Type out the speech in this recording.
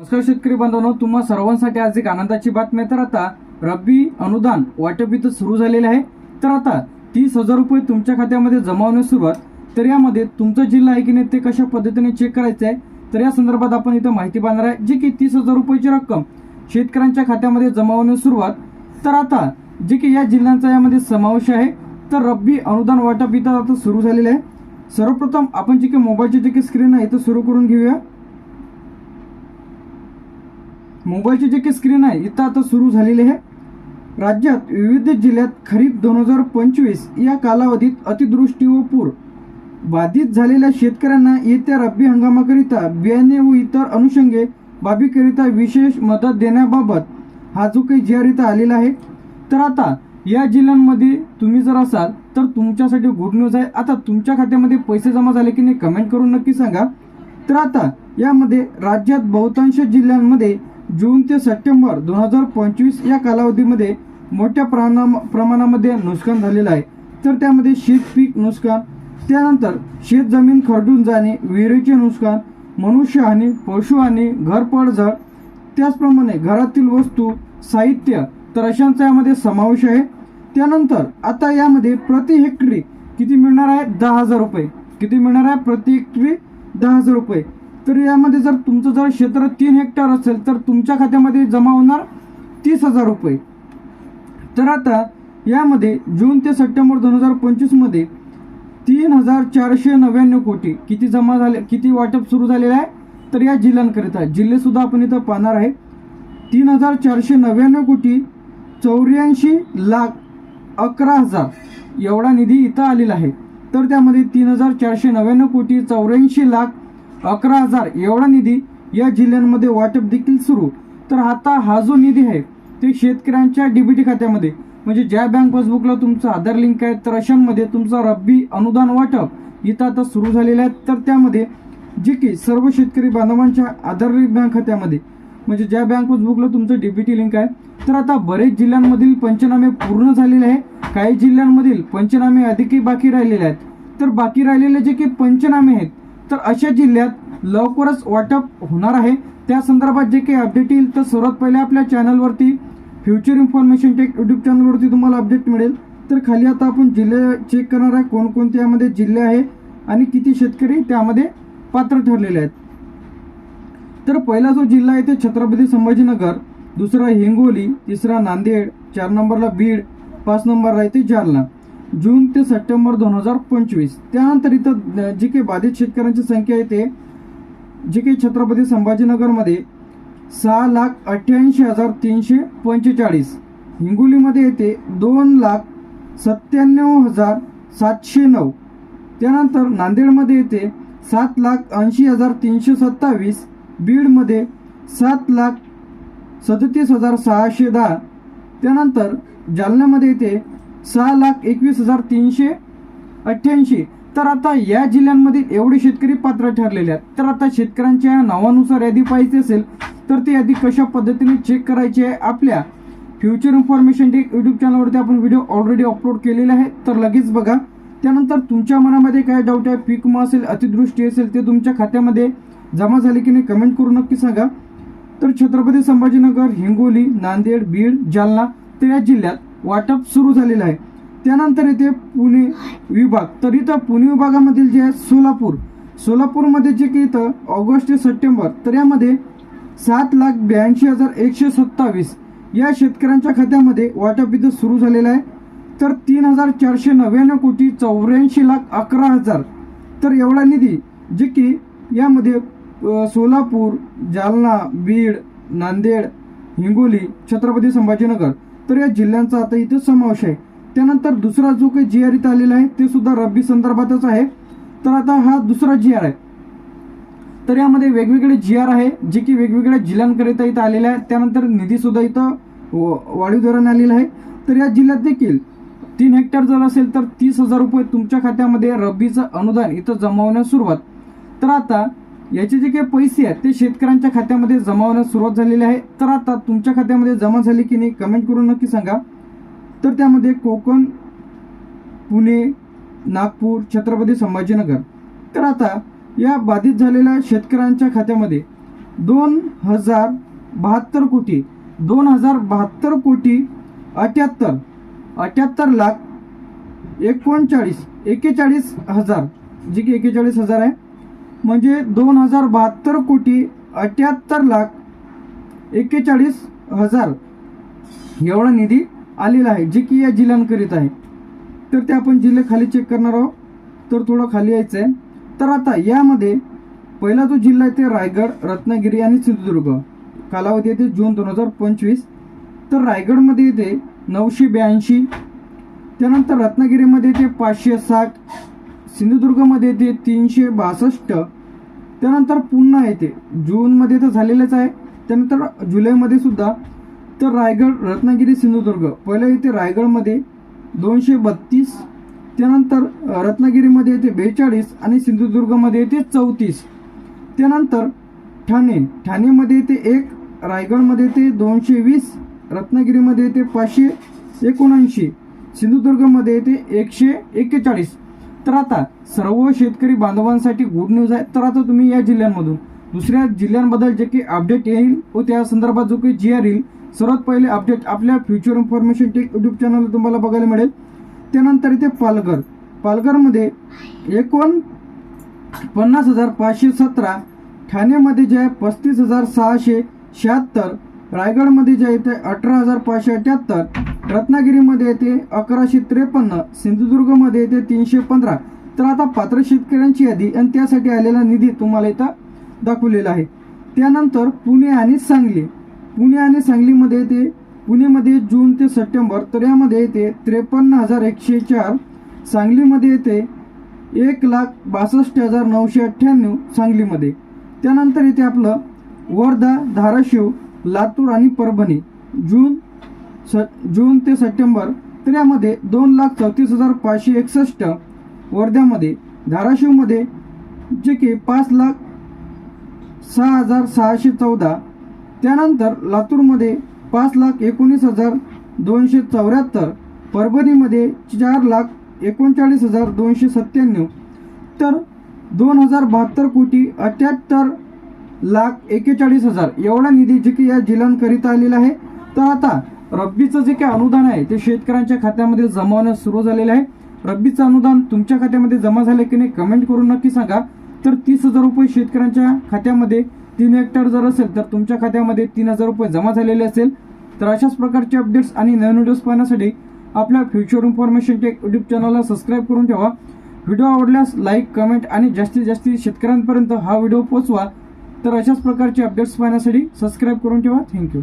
नमस्कार शेतकरी बांधवांनो तुम्हा सर्वांसाठी आज एक आनंदाची बातमी तर आता रब्बी अनुदान वाटप इथं सुरू झालेले आहे. तर आता तीस हजार रुपये तुमच्या खात्यामध्ये जमा होण्यास सुरुवात. तर यामध्ये तुमचा जिल्हा आहे की नाही ते कशा पद्धतीने चेक करायचं आहे? तर या संदर्भात आपण इथं माहिती पाहणार आहे जे की तीस हजार रुपयाची रक्कम शेतकऱ्यांच्या खात्यामध्ये जमा होण्यास सुरुवात. तर आता जे की या जिल्ह्यांचा यामध्ये समावेश आहे तर रब्बी अनुदान वाटप इथं आता सुरू झालेलं आहे. सर्वप्रथम आपण जे काही मोबाईलची जे काही स्क्रीन आहे इथं सुरू करून घेऊया. मोबाईलची जे काही स्क्रीन आहे इथं आता सुरू झालेली आहे. राज्यात विविध जिल्ह्यात खरीप दोन हजार पंचवीस या कालावधीत अतिवृष्टी व पूर. बाधित झालेल्या शेतकऱ्यांना येत्या रब्बी हंगामाकरिता बियाणे व इतर अनुषंगे बाबीकरिता विशेष मदत देण्याबाबत हा जो काही जी इथं आलेला आहे तर आता या जिल्ह्यांमध्ये तुम्ही जर असाल तर तुमच्यासाठी गुड न्यूज आहे. आता तुमच्या खात्यामध्ये पैसे जमा झाले की नाही कमेंट करून नक्की सांगा. तर आता यामध्ये राज्यात बहुतांश जिल्ह्यांमध्ये जून ते सप्टेंबर दोन हजार पंचवीस या कालावधीमध्ये मोठ्या प्रमाणा प्रमाणामध्ये नुकसान झालेलं आहे. तर त्यामध्ये शेत पीक नुकसान त्यानंतर शेत जमीन खरडून जाणे विहिरीचे नुकसान मनुष्यहानी पशुहानी घर पडझड त्याचप्रमाणे घरातील वस्तू साहित्य तर अशांचा यामध्ये समावेश आहे. त्यानंतर आता यामध्ये प्रति हेक्टरी किती मिळणार आहे? दहा हजार रुपये. किती मिळणार आहे? प्रति हेक्टरी दहा हजार रुपये. तर यामध्ये जर तुमचं जर क्षेत्र तीन हेक्टर असेल तर तुमच्या खात्यामध्ये जमा होणार तीस हजार रुपये. तर आता यामध्ये जून ते सप्टेंबर दोन हजार पंचवीसमध्ये तीन हजार चारशे नव्याण्णव कोटी किती जमा झाले किती वाटप सुरू झालेलं आहे तर या जिल्ह्यांकरिता जिल्हेसुद्धा आपण इथं पाहणार आहे. तीन हजार चारशे नव्याण्णव कोटी चौऱ्याऐंशी लाख अकरा हजार एवढा निधी इथं आलेला आहे. तर त्यामध्ये तीन हजार चारशे नव्याण्णव कोटी चौऱ्याऐंशी लाख अकरा हजार एवढा निधी या जिल्ह्यांमध्ये वाटप देखील सुरू. तर आता हा जो निधी आहे ते शेतकऱ्यांच्या डीबीटी खात्यामध्ये म्हणजे ज्या बँक पासबुकला तुमचं आधार लिंक आहे तर अशांमध्ये तुमचा रब्बी अनुदान वाटप इथं आता सुरू झालेलं आहे. तर त्यामध्ये जे की सर्व शेतकरी बांधवांच्या आधार बँक खात्यामध्ये म्हणजे ज्या बँक पासबुकला तुमचं डीबीटी लिंक आहे तर आता बरेच जिल्ह्यांमधील पंचनामे पूर्ण झालेले आहे. काही जिल्ह्यांमधील पंचनामे अधिकही बाकी राहिलेले आहेत. तर बाकी राहिलेले जे काही पंचनामे आहेत तर अशा जिल्ह्यात लवकरच वाटप होणार आहे. त्या संदर्भात जे काही अपडेट येईल तर सर्वात पहिले आपल्या चॅनलवरती फ्युचर इन्फॉर्मेशन टेक यूट्यूब चॅनलवरती तुम्हाला अपडेट मिळेल. तर खाली आता आपण जिल्हे चेक करणार आहे. कोणकोणते यामध्ये जिल्हे आहे आणि किती शेतकरी त्यामध्ये पात्र ठरलेले आहेत. तर पहिला जो जिल्हा आहे ते छत्रपती संभाजीनगर दुसरा हिंगोली तिसरा नांदेड चार नंबरला बीड पाच नंबरला आहे ते जालना. जून ते सप्टेंबर दोन हजार पंचवीस. त्यानंतर इथं जे जी काही बाधित शेतकऱ्यांची संख्या आहे ते जे काही छत्रपती संभाजीनगरमध्ये सहा लाख अठ्ठ्याऐंशी हजार तीनशे पंचेचाळीस. हिंगोलीमध्ये येते दोन लाख सत्त्याण्णव हजार सातशे नऊ. त्यानंतर नांदेडमध्ये येते सात लाख ऐंशी हजार तीनशे सत्तावीस. बीडमध्ये सात लाख सदतीस हजार सहाशे दहा. त्यानंतर जालन्यामध्ये येते सहा लाख एकवीस हजार तीनशे अठ्ठ्याऐंशी. तर आता या जिल्ह्यांमध्ये एवढे शेतकरी पात्र ठरलेले आहेत. तर आता शेतकऱ्यांच्या नावानुसार यादी पाहिजे असेल तर ती यादी कशा पद्धतीने चेक करायची आहे आपल्या फ्युचर इन्फॉर्मेशन टेक यूट्यूब चॅनलवरती आपण व्हिडिओ ऑलरेडी अपलोड केलेला आहे तर लगेच बघा. त्यानंतर तुमच्या मनामध्ये काय डाऊट आहे पीक विमा असेल अतिदृष्टी असेल ते तुमच्या खात्यामध्ये जमा झाले की नाही कमेंट करून नक्की सांगा. तर छत्रपती संभाजीनगर हिंगोली नांदेड बीड जालना तर या जिल्ह्यात वाटप सुरू झालेलं आहे. त्यानंतर येते पुणे विभाग तर इथं पुणे विभागामधील जे आहे सोलापूर सोलापूरमध्ये जे की इथं ऑगस्ट ते सप्टेंबर तर यामध्ये सात लाख ब्याऐंशी हजार एकशे सत्तावीस या शेतकऱ्यांच्या खात्यामध्ये वाटप इथं सुरू झालेलं आहे. तर तीन हजार चारशे नव्याण्णव कोटी चौऱ्याऐंशी लाख अकरा हजार. तर एवढा निधी जे की यामध्ये सोलापूर जालना बीड नांदेड हिंगोली छत्रपती संभाजीनगर तर या जिल्ह्यांचा आता इथं समावेश आहे. त्यानंतर दुसरा जो काही जी आर इथं आलेला आहे ते सुद्धा रब्बी संदर्भातच आहे. तर आता हा दुसरा जी आर आहे. तर यामध्ये वेगवेगळे जी आर आहे जे की वेगवेगळ्या जिल्ह्यांकरिता इथं आलेले आहे त्यानंतर निधीसुद्धा इथं वाढीव दराने आलेला आहे. तर या जिल्ह्यात देखील तीन हेक्टर जर असेल तर तीस हजार रुपये तुमच्या खात्यामध्ये रब्बीचं अनुदान इथं जमावण्यास सुरुवात. तर आता याचे जे काही पैसे आहेत ते शेतकऱ्यांच्या खात्यामध्ये जमा होण्यास सुरुवात झालेली आहे. तर आता तुमच्या खात्यामध्ये जमा झाली की नाही कमेंट करून नक्की सांगा. तर त्यामध्ये कोकण पुणे नागपूर छत्रपती संभाजीनगर. तर आता या बाधित झालेल्या शेतकऱ्यांच्या खात्यामध्ये दोन हजार बहात्तर कोटी दोन हजार बहात्तर कोटी अठ्याहत्तर अठ्याहत्तर लाख एकोणचाळीस एकेचाळीस हजार जे की एकेचाळीस हजार आहे. म्हणजे दोन हजार बहात्तर कोटी अठ्याहत्तर लाख एक्केचाळीस हजार एवढा निधी आलेला आहे जे की या जिल्ह्यांकरीत आहे. तर ते आपण जिल्हे खाली चेक करणार आहोत. तर थोडं खाली यायचं आहे तर आता यामध्ये पहिला जो जिल्हा आहे ते रायगड रत्नागिरी आणि सिंधुदुर्ग. कालावधी येते जून दोन हजार पंचवीस. तर रायगडमध्ये येते नऊशे ब्याऐंशी. त्यानंतर रत्नागिरीमध्ये येते पाचशे साठ. सिंधुदुर्गमध्ये येते तीनशे बासष्ट. त्यानंतर पुन्हा येते. जूनमध्ये तर झालेलंच आहे. त्यानंतर जुलैमध्ये सुद्धा तर रायगड रत्नागिरी सिंधुदुर्ग. पहिलं येते रायगडमध्ये दोनशे बत्तीस. त्यानंतर रत्नागिरीमध्ये येते बेचाळीस आणि सिंधुदुर्गमध्ये येते चौतीस. त्यानंतर ठाणे. ठाणेमध्ये येते एक रायगडमध्ये येते दोनशे वीस रत्नागिरीमध्ये येते पाचशे एकोणऐंशी सिंधुदुर्गमध्ये येते एकशे एक्केचाळीस. तर आता सर्व शेतकरी बांधवांसाठी गुड न्यूज आहे. तर आता तुम्ही या जिल्ह्यांमधून. दुसऱ्या जिल्ह्यांबद्दल जे काही अपडेट येईल व त्या संदर्भात जो काही जी आर येईल सर्वात पहिले अपडेट आपल्या future information tech YouTube channel तुम्हाला बघायला मिळेल. त्यानंतर इथे पालघर. पालघरमध्ये एकोण पन्नास हजार पाचशे सतरा ठाण्यामध्ये जे आहे पस्तीस हजार सहाशे शहात्तर रायगडमध्ये जे आहे ते अठरा हजार पाचशे अठ्याहत्तर रत्नागिरीमध्ये येते अकराशे त्रेपन्न सिंधुदुर्गमध्ये येते तीनशे पंधरा. तर आता पात्र शेतकऱ्यांची यादी आणि त्यासाठी आलेला निधी तुम्हाला इथं दाखवलेला आहे. त्यानंतर पुणे आणि सांगली. पुणे आणि सांगलीमध्ये येते पुणेमध्ये जून ते सप्टेंबर तर यामध्ये येते त्रेपन्न हजार एकशे चार. सांगलीमध्ये येते एक लाख बासष्ट हजार नऊशे अठ्ठ्याण्णव सांगलीमध्ये. त्यानंतर येते आपलं वर्धा धाराशिव लातूर आणि परभणी. जून स जून ते सप्टेंबर तर यामध्ये दोन लाख चौतीस हजार पाचशे एकसष्ट वर्ध्यामध्ये धाराशिवमध्ये जे की पाच लाख सहा हजार सहाशे चौदा. त्यानंतर लातूरमध्ये पाच लाख एकोणीस हजार दोनशे चौऱ्याहत्तर. परभणीमध्ये चार लाख एकोणचाळीस हजार दोनशे सत्त्याण्णव. तर दोन हजार बहात्तर कोटी अठ्याहत्तर लाख एकेचाळीस हजार. एवढा निधी जे की या जिल्ह्यांकरिता आलेला आहे. तर आता रब्बीचं जे काही अनुदान आहे ते शेतकऱ्यांच्या खात्यामध्ये जमा होण्यास सुरू झालेलं आहे. रब्बीचं अनुदान तुमच्या खात्यामध्ये जमा झाले की नाही कमेंट करून नक्की सांगा. तर तीस हजार रुपये शेतकऱ्यांच्या खात्यामध्ये तीन हेक्टर जर असेल तर तुमच्या खात्यामध्ये तीन हजार रुपये जमा झालेले असेल. तर अशाच प्रकारचे अपडेट्स आणि नवीन व्हिडिओज पाहण्यासाठी आपल्या फ्युचर इन्फॉर्मेशन टेक यूट्यूब चॅनलला सबस्क्राईब करून ठेवा. व्हिडिओ आवडल्यास लाईक कमेंट आणि जास्तीत जास्त शेतकऱ्यांपर्यंत हा व्हिडिओ पोहोचवा. तर अशाच प्रकारचे अपडेट्स पाहण्यासाठी सबस्क्राईब करून ठेवा. थँक्यू